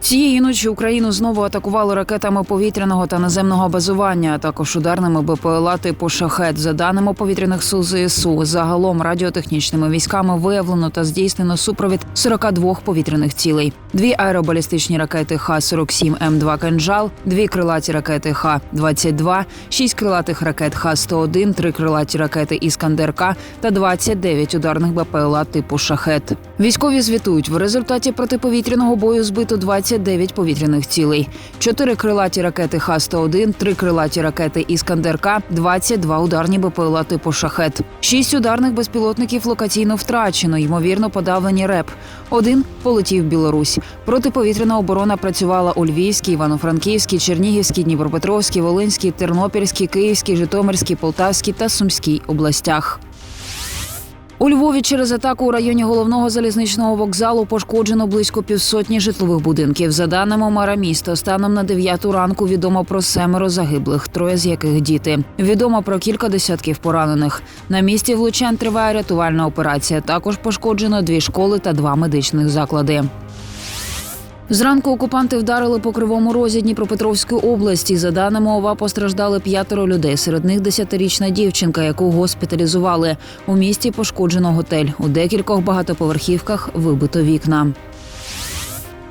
Цієї ночі Україну знову атакували ракетами повітряного та наземного базування, а також ударними БПЛА типу шахет. За даними повітряних сил ЗСУ, загалом радіотехнічними військами виявлено та здійснено супровід 42 повітряних цілей: дві аеробалістичні ракети Х-47 М2 «Кинжал», дві крилаті ракети Х-22, шість крилатих ракет Х-101, три крилаті ракети Іскандер-К та 29 ударних БПЛА типу шахет. Військові звітують, в результаті протиповітряного бою збито 29 повітряних цілей, чотири крилаті ракети Х-101, три крилаті ракети Іскандер-К, 22 ударні БПЛА типу шахет, шість ударних безпілотників локаційно втрачено, ймовірно, подавлені РЕП. Один полетів в Білорусь. Протиповітряна оборона працювала у Львівській, Івано-Франківській, Чернігівській, Дніпропетровській, Волинській, Тернопільській, Київській, Житомирській, Полтавській та Сумській областях. У Львові через атаку у районі головного залізничного вокзалу пошкоджено близько півсотні житлових будинків. За даними мера міста, станом на 9 ранку відомо про семеро загиблих, троє з яких діти. Відомо про кілька десятків поранених. На місці влучань триває рятувальна операція. Також пошкоджено дві школи та два медичних заклади. Зранку окупанти вдарили по кривому розі Дніпропетровської області. За даними ОВА, постраждали п'ятеро людей. Серед них десятирічна дівчинка, яку госпіталізували. У місті пошкоджено готель. У декількох багатоповерхівках вибито вікна.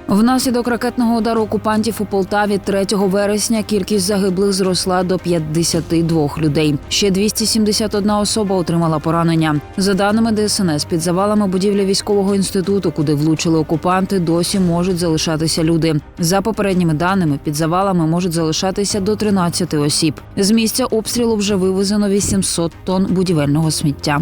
Внаслідок ракетного удару окупантів у Полтаві 3 вересня кількість загиблих зросла до 52 людей. Ще 271 особа отримала поранення. За даними ДСНС, під завалами будівлі військового інституту, куди влучили окупанти, досі можуть залишатися люди. За попередніми даними, під завалами можуть залишатися до 13 осіб. З місця обстрілу вже вивезено 800 тонн будівельного сміття.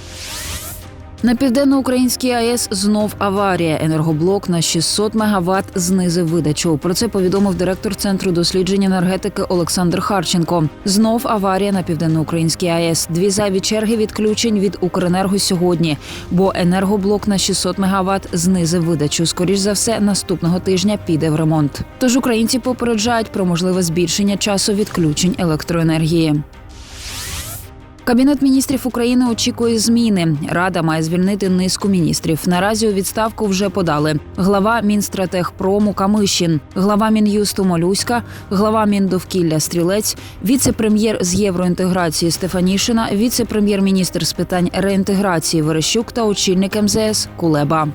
На південноукраїнській АЕС знов аварія. Енергоблок на 600 МВт знизив видачу. Про це повідомив директор центру досліджень енергетики Олександр Харченко. Знов аварія на південноукраїнській АЕС. Дві зайві черги відключень від Укренерго сьогодні, бо енергоблок на 600 МВт знизив видачу. Скоріш за все, наступного тижня піде в ремонт. Тож українці попереджають про можливе збільшення часу відключень електроенергії. Кабінет міністрів України очікує зміни. Рада має звільнити низку міністрів. Наразі у відставку вже подали глава Мінстратегпрому Камишін, глава Мін'юсту Молюська, глава Міндовкілля Стрілець, віце-прем'єр з євроінтеграції Стефанішина, віце-прем'єр-міністр з питань реінтеграції Верещук та очільник МЗС Кулеба.